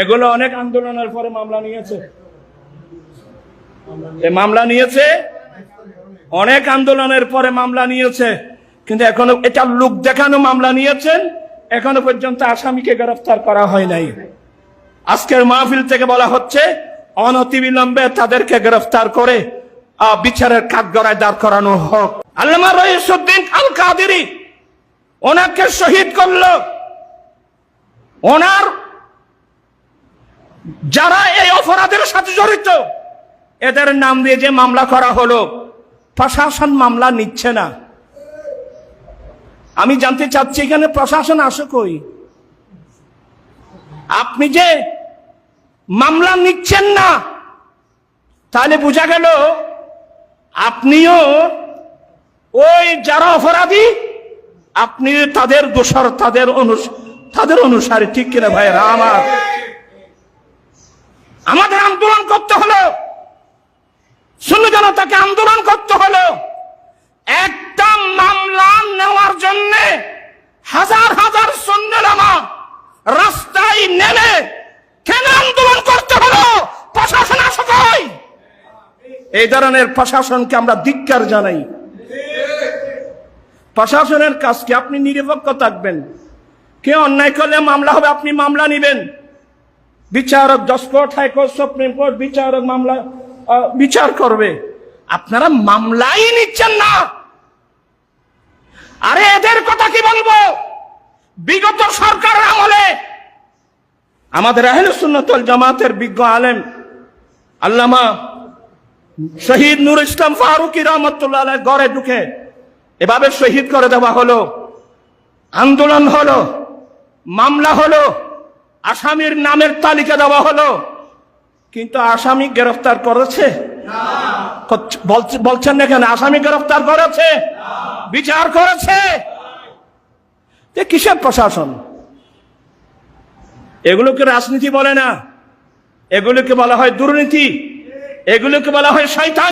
এগুলো অনেক আন্দোলনের পরে মামলা নিয়েছে। মামলা নিয়েছে, অনেক আন্দোলনের পরে মামলা নিয়েছে, কিন্তু এখনও এটা লোক দেখানো মামলা নিয়েছেন, এখনও পর্যন্ত আসামিকে গ্রেফতার করা হয় নাই। আজকের মাহফিল থেকে বলা হচ্ছে, অনতিবিলম্বে তাদেরকে গ্রেফতার করে বিচারের কাঠগড়ায় দাঁড় করানো হোক। আল্লামা রহিসুদ্দিন আল কাদেরি ওনাকে শহীদ করল। ওনার যারা এই অপরাধের সাথে জড়িত, এদের নাম দিয়ে যে মামলা করা হলো, প্রশাসন মামলা নিচ্ছে না। আমি জানতে চাচ্ছি, এখানে প্রশাসন আসে কই? আপনি যে মামলা নিচ্ছেন না, তাহলে বোঝা গেল আপনিও ওই যারা অপরাধী, আপনি তাদের দোষর তাদের অনুস- তাদের অনুসারে, ঠিক কিনা ভাইরা আমার আমাদের আন্দোলন করতে হলো শূন্য জনতাকে আন্দোলন করতে হলো একটা মামলা নেওয়ার জন্য হাজার হাজার সন্ন্যলামা রাস্তায় নেমে কেন আন্দোলন করতে হলো? প্রশাসন আসকাই এই ধরনের প্রশাসনকে আমরা ধিক্কার জানাই। প্রশাসনের কাজকে আপনি নিরপেক্ষ থাকবেন। কে অন্যায় করলে মামলা হবে, আপনি মামলা নিবেন। বিচারক জজ কোর্ট হাইকোর্ট, সুপ্রিম কোর্ট বিচারক মামলা বিচার করবে। আপনারা মামলাই নিচ্ছেন না। আরে এদের কথা কি বলব? বিগত সরকারের আমলে আমাদের আহলে সুন্নতল জামাতের বিজ্ঞ আলেম আল্লামা শহীদ নূর ইসলাম ফারুকি রহমতুল্লাহ গড়ে ঢুকে। এভাবে শহীদ করে দেওয়া হলো আন্দোলন হলো মামলা হলো আসামির নামের তালিকা দেওয়া হলো। কিন্তু আসামি গ্রেফতার করেছে? বলছেন না কেন? আসামি গ্রেফতার করেছে? বিচার করেছে? এ কিসের প্রশাসন? এগুলোকে রাজনীতি বলে না। এগুলোকে বলা হয় দুর্নীতি। এগুলোকে বলা হয় শয়তান।